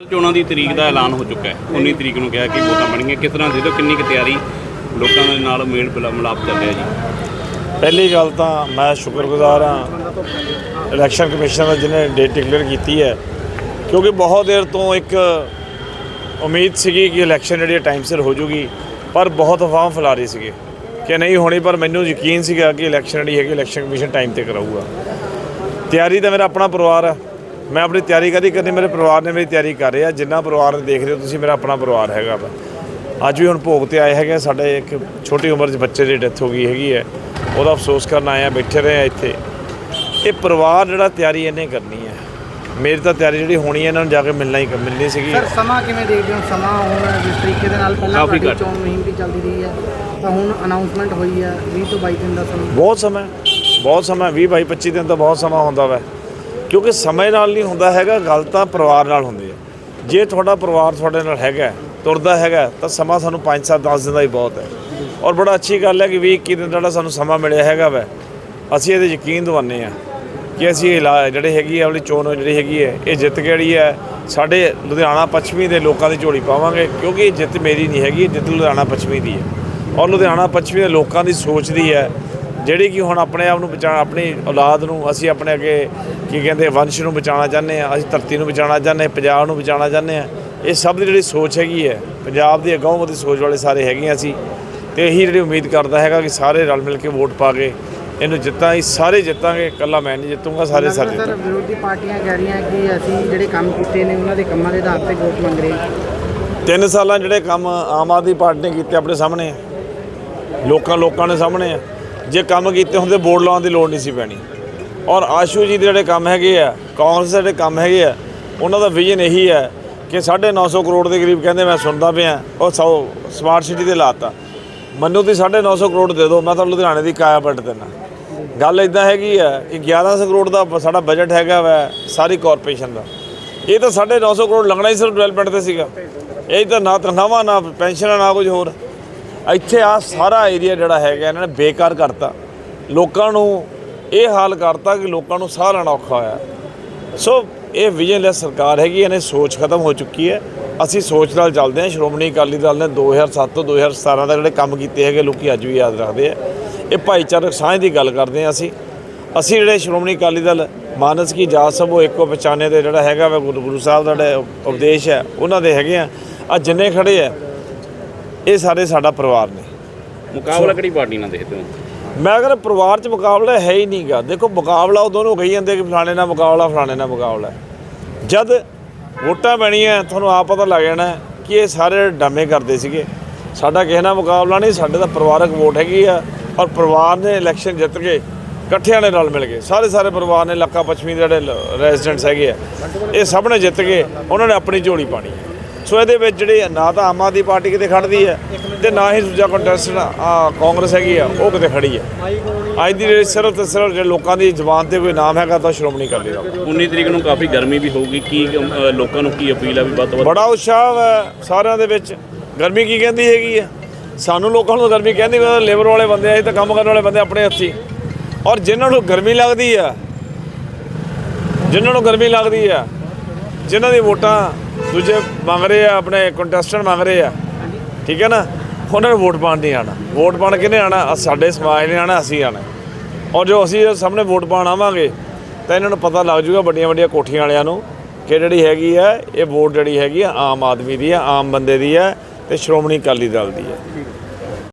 ਚੋਣਾਂ ਦੀ ਤਰੀਕ ਦਾ ਐਲਾਨ ਹੋ ਚੁੱਕਾ ਹੈ। 19 ਤਰੀਕ ਨੂੰ ਕਿਹਾ ਕਿ ਵੋਟਾਂ ਬਣੀਆਂ ਕਿਸ ਤਰ੍ਹਾਂ ਦੇ ਦਿਓ ਕਿੰਨੀ ਕੁ ਤਿਆਰੀ ਲੋਕਾਂ ਦੇ ਨਾਲ ਮੇਲ ਮਿਲਾਪ ਚੱਲ ਰਿਹਾ ਜੀ? ਪਹਿਲੀ ਗੱਲ ਤਾਂ ਮੈਂ ਸ਼ੁਕਰਗੁਜ਼ਾਰ ਹਾਂ ਇਲੈਕਸ਼ਨ ਕਮਿਸ਼ਨ ਦਾ ਜਿਹਨੇ ਡੇਟ ਡਿਕਲੇਅਰ ਕੀਤੀ ਹੈ। ਕਿਉਂਕਿ ਬਹੁਤ ਦੇਰ ਤੋਂ ਇੱਕ ਉਮੀਦ ਸੀਗੀ ਕਿ ਇਲੈਕਸ਼ਨ ਜਿਹੜੀ ਟਾਈਮ ਸਿਰ ਹੋ ਜੂਗੀ, ਪਰ ਬਹੁਤ ਅਫਵਾਹ ਫੈਲਾ ਰਹੀ ਸੀਗੇ ਕਿ ਨਹੀਂ ਹੋਣੀ, ਪਰ ਮੈਨੂੰ ਯਕੀਨ ਸੀਗਾ ਕਿ ਇਲੈਕਸ਼ਨ ਜਿਹੜੀ ਹੈਗੀ ਇਲੈਕਸ਼ਨ ਕਮਿਸ਼ਨ ਟਾਈਮ ਤੇ ਕਰਾਊਗਾ। ਤਿਆਰੀ ਤਾਂ ਮੇਰਾ ਆਪਣਾ ਪਰਿਵਾਰ ਹੈ। ਮੈਂ ਆਪਣੀ ਤਿਆਰੀ ਕਦੀ ਕਰਨੀ ਮੇਰੇ ਪਰਿਵਾਰ ਨੇ ਮੇਰੀ ਤਿਆਰੀ ਕਰ ਰਿਹਾ ਜਿੰਨਾ ਪਰਿਵਾਰ ਨੂੰ ਦੇਖ ਰਹੇ ਹੋ ਤੁਸੀਂ ਮੇਰਾ ਆਪਣਾ ਪਰਿਵਾਰ ਹੈਗਾ ਵਾ। ਅੱਜ ਵੀ ਹੁਣ ਭੋਗ ਤੇ ਆਏ ਹੈਗੇ ਆ, ਸਾਡੇ ਇੱਕ ਛੋਟੀ ਉਮਰ 'ਚ ਬੱਚੇ ਦੀ ਡੈਥ ਹੋ ਗਈ ਹੈਗੀ ਹੈ ਉਹਦਾ ਅਫਸੋਸ ਕਰਨ ਆਏ ਆ ਬੈਠੇ ਰਹੇ ਆ ਇੱਥੇ। ਇਹ ਪਰਿਵਾਰ ਜਿਹੜਾ ਤਿਆਰੀ ਇਹਨੇ ਕਰਨੀ ਹੈ ਮੇਰੀ ਤਾਂ ਤਿਆਰੀ ਜਿਹੜੀ ਹੋਣੀ ਹੈ ਇਹਨਾਂ ਨੂੰ ਜਾ ਕੇ ਮਿਲਣਾ ਹੀ ਮਿਲਣੀ ਸੀਗੀ। ਸਰ ਸਮਾਂ ਕਿਵੇਂ ਦੇਖਦੇ ਹੋ? ਸਮਾਂ ਹੁਣ ਜਿਸ ਤਰੀਕੇ ਦੇ ਨਾਲ ਪਹਿਲਾਂ ਸਾਡੀ। ਚੋਣ ਮੁਹਿੰਮ ਵੀ ਚੱਲਦੀ ਰਹੀ ਹੈ ਤਾਂ ਹੁਣ ਅਨਾਉਂਸਮੈਂਟ ਹੋਈ ਹੈ 20 ਤੋਂ 22 ਦਿਨ ਦਾ ਸਮਾਂ। ਬਹੁਤ ਸਮਾਂ ਬਹੁਤ ਸਮਾਂ 20 22 25 ਦਿਨ ਤਾਂ ਬਹੁਤ ਸਮਾਂ ਹੁੰਦਾ ਵੈ। ਕਿਉਂਕਿ ਸਮੇਂ ਨਾਲ ਨਹੀਂ ਹੁੰਦਾ ਹੈਗਾ, ਗੱਲ ਤਾਂ ਪਰਿਵਾਰ ਨਾਲ ਹੁੰਦੀ ਹੈ। ਜੇ ਤੁਹਾਡਾ ਪਰਿਵਾਰ ਤੁਹਾਡੇ ਨਾਲ ਹੈਗਾ, ਤੁਰਦਾ ਹੈਗਾ, ਤਾਂ ਸਮਾਂ ਸਾਨੂੰ 5 7 10 ਦਿਨ ਦਾ ਹੀ ਬਹੁਤ ਹੈ। ਔਰ ਬੜਾ ਅੱਛੀ ਗੱਲ ਹੈ ਕਿ 20 21 ਦਿਨ ਦਾ ਜਿਹੜਾ ਸਾਨੂੰ ਸਮਾਂ ਮਿਲਿਆ ਹੈਗਾ ਵੈ, ਅਸੀਂ ਇਹਦੇ ਯਕੀਨ ਦਿਵਾਉਂਦੇ ਆ ਕਿ ਅਸੀਂ ਇਹ ਲਾ- ਜਿਹੜੇ ਹੈਗੀ ਆ ਵਾਲੀ ਚੋਣ ਜਿਹੜੀ ਹੈਗੀ ਹੈ, ਇਹ ਜਿੱਤ ਕੇ ਜਿਹੜੀ ਹੈ, ਸਾਡੇ ਲੁਧਿਆਣਾ ਪੱਛਮੀ ਦੇ ਲੋਕਾਂ ਦੀ ਝੋਲੀ ਪਾਵਾਂਗੇ, ਕਿਉਂਕਿ ਇਹ ਜਿੱਤ ਮੇਰੀ ਨਹੀਂ ਹੈਗੀ, ਇਹ ਜਿੱਤ ਲੁਧਿਆਣਾ ਪੱਛਮੀ ਦੀ ਹੈ। ਔਰ ਲੁਧਿਆਣਾ ਪੱਛਮੀ ਦੇ ਲੋਕਾਂ ਦੀ ਸੋਚ ਦੀ ਹੈ ਜਿਹੜੀ ਕਿ ਹੁਣ ਆਪਣੇ ਆਪ ਨੂੰ ਬਚਾ ਆਪਣੀ ਔਲਾਦ ਨੂੰ ਅਸੀਂ ਆਪਣੇ ਅੱਗੇ ਕੀ ਕਹਿੰਦੇ ਵੰਸ਼ ਨੂੰ ਬਚਾਉਣਾ ਚਾਹੁੰਦੇ ਆ ਅਸੀਂ ਧਰਤੀ ਨੂੰ ਬਚਾਉਣਾ ਚਾਹੁੰਦੇ ਹਾਂ ਪੰਜਾਬ ਨੂੰ ਬਚਾਉਣਾ ਚਾਹੁੰਦੇ ਆ ਇਹ ਸਭ ਦੀ ਜਿਹੜੀ ਸੋਚ ਹੈਗੀ ਹੈ ਪੰਜਾਬ ਦੀ ਅਗਾਊਂ ਦੀ ਸੋਚ ਵਾਲੇ ਸਾਰੇ ਹੈਗੇ ਹਾਂ ਅਸੀਂ ਤੇ ਇਹੀ ਜਿਹੜੀ ਉਮੀਦ ਕਰਦਾ ਹੈਗਾ ਕਿ ਸਾਰੇ ਰਲ ਮਿਲ ਕੇ ਵੋਟ ਪਾ ਕੇ ਇਹਨੂੰ ਜਿੱਤਾਂ ਹੀ ਸਾਰੇ ਜਿੱਤਾਂਗੇ ਇਕੱਲਾ ਮੈਂ ਨਹੀਂ ਜਿੱਤੂੰਗਾ ਸਾਰੇ ਸਾਰੇ ਲੱਗਦਾ ਸਰ ਜਿੱਤਾਂਗੇ ਵਿਰੋਧੀ ਪਾਰਟੀਆਂ ਕਹਿ ਰਹੀਆਂ ਕਿ ਅਸੀਂ ਜਿਹੜੇ ਕੰਮ ਕੀਤੇ ਨੇ ਉਹਨਾਂ ਦੇ ਕੰਮਾਂ ਦੇ ਆਧਾਰ ਤੇ ਵੋਟ ਮੰਗ ਰਹੇ ਤਿੰਨ ਸਾਲਾਂ ਜਿਹੜੇ ਕੰਮ ਆਮ ਆਦਮੀ ਪਾਰਟੀ ਨੇ ਕੀਤੇ ਆਪਣੇ ਸਾਹਮਣੇ ਆ। ਲੋਕਾਂ ਲੋਕਾਂ ਦੇ ਸਾਹਮਣੇ ਆ ਜੇ ਕੰਮ ਕੀਤੇ ਹੁੰਦੇ ਬੋਰਡ ਲਾਉਣ ਦੀ ਲੋੜ ਨਹੀਂ ਸੀ ਪੈਣੀ। ਔਰ ਆਸ਼ੂ ਜੀ ਦੇ ਜਿਹੜੇ ਕੰਮ ਹੈਗੇ ਆ, ਕਾਂਗਰਸ ਦੇ ਜਿਹੜੇ ਕੰਮ ਹੈਗੇ ਆ, ਉਹਨਾਂ ਦਾ ਵਿਜ਼ਨ ਇਹੀ ਹੈ ਕਿ 950 ਕਰੋੜ ਦੇ ਕਰੀਬ ਕਹਿੰਦੇ ਮੈਂ ਸੁਣਦਾ ਪਿਆ ਉਹ ਸੌ ਸਮਾਰਟ ਸਿਟੀ ਦੇ ਲਾਤਾ। ਮੈਨੂੰ ਤੁਸੀਂ 950 ਕਰੋੜ ਦੇ ਦਿਓ, ਮੈਂ ਤੁਹਾਨੂੰ ਲੁਧਿਆਣੇ ਦੀ ਕਾਇਆ ਪਲਟ ਦੇਣਾ ਗੱਲ ਇਦਾਂ ਹੈਗੀ ਆ ਕਿ 1100 ਕਰੋੜ ਦਾ ਸਾਡਾ ਬਜਟ ਹੈਗਾ ਵਾ ਸਾਰੀ ਕਾਰਪੋਰੇਸ਼ਨ ਦਾ। ਇਹ ਤਾਂ 950 ਕਰੋੜ ਲੱਗਣਾ ਹੀ ਸਿਰਫ ਡਿਵੈਲਪਮੈਂਟ ਤੇ ਸੀਗਾ। ਇਹ ਤਾਂ ਨਾ ਤਨਖਾਹਾਂ, ਨਾ ਪੈਨਸ਼ਨਾਂ ਨਾ ਕੁਝ ਹੋਰ। ਇੱਥੇ ਆ ਸਾਰਾ ਏਰੀਆ ਜਿਹੜਾ ਹੈਗਾ, ਇਹਨਾਂ ਨੇ ਬੇਕਾਰ ਕਰਤਾ। ਲੋਕਾਂ ਨੂੰ ਇਹ ਹਾਲ ਕਰਤਾ ਕਿ ਲੋਕਾਂ ਨੂੰ ਸਾਹ ਲੈਣਾ ਔਖਾ ਹੋਇਆ। ਸੋ ਇਹ ਵਿਜਨਲੈਸ ਸਰਕਾਰ ਹੈਗੀ, ਇਹਨੇ ਸੋਚ ਖਤਮ ਹੋ ਚੁੱਕੀ ਹੈ। ਅਸੀਂ ਸੋਚ ਨਾਲ ਚੱਲਦੇ ਹਾਂ, ਸ਼੍ਰੋਮਣੀ ਅਕਾਲੀ ਦਲ ਨੇ 2007 ਤੋਂ 2017 ਦਾ ਜਿਹੜੇ ਕੰਮ ਕੀਤੇ ਹੈਗੇ, ਲੋਕੀ ਅੱਜ ਵੀ ਯਾਦ ਰੱਖਦੇ ਆ। ਇਹ ਭਾਈਚਾਰਕ ਸਾਂਝ ਦੀ ਗੱਲ ਕਰਦੇ ਹਾਂ ਅਸੀਂ। ਅਸੀਂ ਜਿਹੜੇ ਸ਼੍ਰੋਮਣੀ ਅਕਾਲੀ ਦਲ, ਮਾਨਸ ਕੀ ਜਾਤ ਸਭ ਉਹ ਇੱਕੋ ਪਛਾਣੇ ਦੇ ਜਿਹੜਾ ਹੈਗਾ ਵਾ, ਗੁਰੂ ਗੁਰੂ ਸਾਹਿਬ ਦਾ ਜਿਹੜਾ ਉਪਦੇਸ਼ ਹੈ, ਉਹਨਾਂ ਦੇ ਹੈਗੇ ਆ। ਆ ਜਿੰਨੇ ਖੜੇ ਆ ਇਹ ਸਾਰੇ ਸਾਡਾ ਪਰਿਵਾਰ ਨੇ। ਮੁਕਾਬਲਾ ਕਿਹੜੀ ਪਾਰਟੀ ਨਾਲ ਦੇਖਦੇ ਹੋ? ਮੈਂ ਕਹਿੰਦਾ ਪਰਿਵਾਰ 'ਚ ਮੁਕਾਬਲਾ ਹੈ ਹੀ ਨਹੀਂਗਾ ਦੇਖੋ ਮੁਕਾਬਲਾ ਉਹ ਦੋਨੋਂ ਕਹੀ ਜਾਂਦੇ ਕਿ ਫਲਾਣੇ ਨਾਲ ਮੁਕਾਬਲਾ ਫਲਾਣੇ ਨਾਲ ਮੁਕਾਬਲਾ। ਜਦ ਵੋਟਾਂ ਪੈਣੀਆਂ ਤੁਹਾਨੂੰ ਆਪ ਪਤਾ ਲੱਗ ਜਾਣਾ ਕਿ ਇਹ ਸਾਰੇ ਡਰਾਮੇ ਕਰਦੇ ਸੀਗੇ। ਸਾਡਾ ਕਿਸੇ ਨਾਲ ਮੁਕਾਬਲਾ ਨਹੀਂ ਸਾਡੇ ਦਾ ਪਰਿਵਾਰਕ ਵੋਟ ਹੈਗੀ ਆ ਔਰ ਪਰਿਵਾਰ ਨੇ ਇਲੈਕਸ਼ਨ ਜਿੱਤ ਕੇ ਇਕੱਠਿਆਂ ਨੇ ਰਲ ਮਿਲ ਕੇ ਸਾਰੇ ਸਾਰੇ ਪਰਿਵਾਰ ਨੇ ਲੱਕਾ ਪੱਛਮੀ ਦੇ ਜਿਹੜੇ ਰੈਜ਼ੀਡੈਂਟਸ ਹੈਗੇ ਆ ਇਹ ਸਭ ਨੇ ਜਿੱਤ ਕੇ ਉਹਨਾਂ ਨੇ ਆਪਣੀ ਝੋਲੀ ਪਾਣੀ। ਸੋ ਇਹਦੇ ਵਿੱਚ ਜਿਹੜੇ ਨਾ ਤਾਂ ਆਮ ਆਦਮੀ ਪਾਰਟੀ ਕਿਤੇ ਖੜਦੀ ਹੈ ਤੇ ਨਾ ਹੀ ਦੂਜਾ ਕੰਟੈਸਟੈਂਟ ਆ ਕਾਂਗਰਸ ਹੈਗੀ ਆ ਉਹ ਕਿਤੇ ਖੜੀ ਹੈ। ਅੱਜ ਦੀ ਜਿਹੜੀ ਸਿਰਫ ਤੇ ਸਿਰਫ ਜਿਹੜੇ ਲੋਕਾਂ ਦੀ ਜ਼ੁਬਾਨ ਤੇ ਕੋਈ ਨਾਮ ਹੈਗਾ ਤਾਂ ਸ਼੍ਰੋਮਣੀ ਅਕਾਲੀ ਦਲ 19 ਤਰੀਕ ਨੂੰ ਕਾਫੀ ਗਰਮੀ ਵੀ ਹੋਊਗੀ ਕੀ ਲੋਕਾਂ ਨੂੰ ਕੀ ਅਪੀਲ ਆ ਵੀ ਵੱਧ ਤੋਂ ਵੱਧ? ਬੜਾ ਉਤਸ਼ਾਹ ਹੈ ਸਾਰਿਆਂ ਦੇ ਵਿੱਚ। ਗਰਮੀ ਕੀ ਕਹਿੰਦੀ ਹੈਗੀ ਹੈ? ਸਾਨੂੰ ਲੋਕਾਂ ਨੂੰ ਗਰਮੀ ਕਹਿੰਦੀ ਵੀ ਲੇਬਰ ਵਾਲੇ ਬੰਦੇ ਆ ਅਸੀਂ ਤਾਂ ਕੰਮ ਕਰਨ ਵਾਲੇ ਬੰਦੇ ਆਪਣੇ ਹੱਥੀ। ਔਰ ਜਿਨ੍ਹਾਂ ਨੂੰ ਗਰਮੀ ਲੱਗਦੀ ਆ ਜਿਨ੍ਹਾਂ ਨੂੰ ਗਰਮੀ ਲੱਗਦੀ ਆ ਜਿਨ੍ਹਾਂ ਦੀ ਵੋਟਾਂ ਦੂਜੇ ਮੰਗ ਰਹੇ ਆ ਆਪਣੇ ਕੰਟੈਸਟੈਂਟ ਮੰਗ ਰਹੇ ਆ। ਠੀਕ ਹੈ ਨਾ? ਉਹਨਾਂ ਨੂੰ ਵੋਟ ਪਾਉਣ ਨਹੀਂ ਆਣਾ। ਵੋਟ ਪਾਉਣ ਕਿਹਨੇ ਆਣਾ? ਸਾਡੇ ਸਮਾਜ ਨੇ ਆਣਾ ਅਸੀਂ ਆਣਾ। ਔਰ ਜੋ ਅਸੀਂ ਸਾਹਮਣੇ ਵੋਟ ਪਾਉਣ ਆਵਾਂਗੇ ਤਾਂ ਇਹਨਾਂ ਨੂੰ ਪਤਾ ਲੱਗ ਜਾਊਗਾ ਵੱਡੀਆਂ ਵੱਡੀਆਂ ਕੋਠੀਆਂ ਵਾਲਿਆਂ ਨੂੰ ਕਿ ਜਿਹੜੀ ਹੈਗੀ ਆ ਇਹ ਵੋਟ ਜਿਹੜੀ ਹੈਗੀ ਆ ਆਮ ਆਦਮੀ ਦੀ ਆ ਆਮ ਬੰਦੇ ਦੀ ਆ ਤੇ ਸ਼੍ਰੋਮਣੀ ਅਕਾਲੀ ਦਲ ਦੀ ਆ।